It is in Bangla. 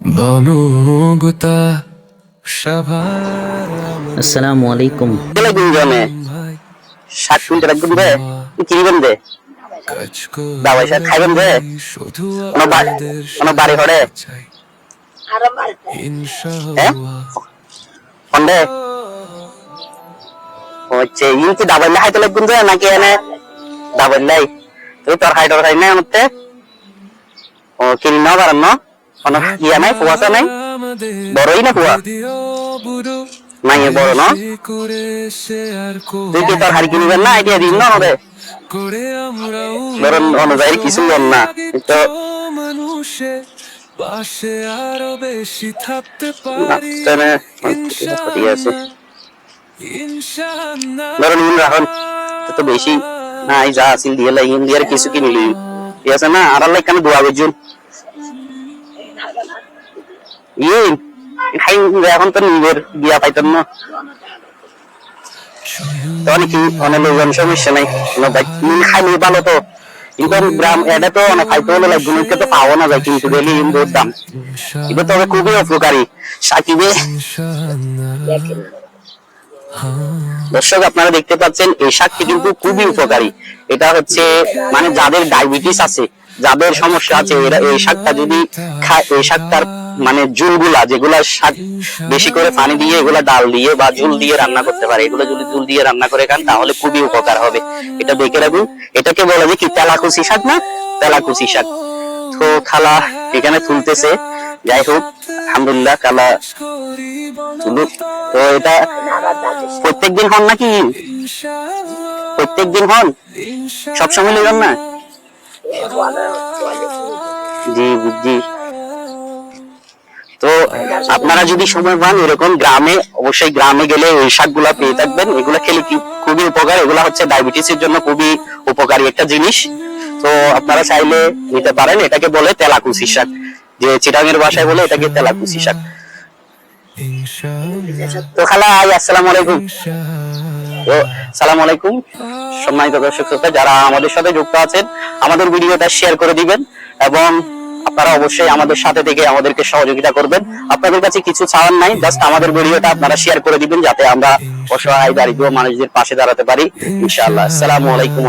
বনগুতা আসসালামু আলাইকুম। গেলে গুনজনে কুইন্টাল এক গুনবে কিনবেন দে কাজ দাওয়াই খাইবেন দে শুধু বাড়ি ঘরে চাই হ্যাঁ? হচ্ছে ইন কি যায় নাকি এনে দাবাইলাই তুই তোর হাইটর খাই না মতে ও কিনি না পারেন না? কোনো ইয়া নাই কুয়াশা নাই বড়ই না কুয়া নাই বড় না তুই কি তোর হাড়ি কিনবেন না আইডিয়া দিন না হবে ধরুন অনুযায়ী কিছু লন না তো পাশে আরও বেশি থাকতে পারি ইনশাআল্লাহ ইন রাখুন তো বেশি নাই যা আসিল দিয়ে লাই ইন্ডিয়ার কিছু কিনিলি ঠিক আছে না আর আল্লাহ কেন দোয়া করছুন ইয়ে খাই এখন তো নিজের বিয়া পাইতাম না। অনেক অনেক নাই। নুন খাইলে ভালো তো। কিন্তু গ্রাম এটা তো অনেক কিন্তু ডেলি বহুত দাম। এটা তবে খুবই উপকারী। সাকিবে দর্শক, আপনারা দেখতে পাচ্ছেন এই শাকটি কিন্তু খুবই উপকারী। এটা হচ্ছে মানে যাদের ডায়াবেটিস আছে, যাদের সমস্যা আছে, এরা এই শাকটা যদি খায়, এই শাকটার মানে ঝুলগুলা যেগুলা শাক বেশি করে পানি দিয়ে, এগুলা ডাল দিয়ে বা ঝুল দিয়ে রান্না করতে পারে, এগুলো যদি ঝুল দিয়ে রান্না করে খান, তাহলে খুবই উপকার হবে। এটা দেখে রাখুন, এটাকে বলা যায় কি, তেলাকুচি শাক না? তেলাকুচি শাক। তো খালা, এখানে তুলতেছে। যাই হোক আলহামদুলিল্লাহ, কালা তো এটা প্রত্যেকদিন হন নাকি? প্রত্যেকদিন হন? সবসময় নেবেন না? জি, বুঝছি। তো আপনারা যদি সময় পান, এরকম গ্রামে, অবশ্যই গ্রামে গেলে ওই শাকগুলা পেয়ে থাকবেন। এগুলা খেলে কি খুবই উপকার? এগুলা হচ্ছে ডায়াবেটিসের জন্য খুবই উপকারী একটা জিনিস। তো আপনারা চাইলে নিতে পারেন, এটাকে বলে তেলাকুচি শাক। যে চিটাঙের ভাষায় বলে এটাকে তেলাকুচি শাক। তো খালা আই আসসালামু আলাইকুম। তো, সালাম আলাইকুম। সম্মানিত দর্শক শ্রোতা, যারা আমাদের সাথে যুক্ত আছেন, আমাদের ভিডিওটা শেয়ার করে দিবেন এবং আপনারা অবশ্যই আমাদের সাথে থেকে আমাদেরকে সহযোগিতা করবেন। আপনাদের কাছে কিছু চাওয়ার নাই জাস্ট আমাদের ভিডিওটা আপনারা শেয়ার করে দিবেন, যাতে আমরা অসহায় দারিদ্র মানুষদের পাশে দাঁড়াতে পারি। ইনশাআল্লাহ। আসসালামু আলাইকুম।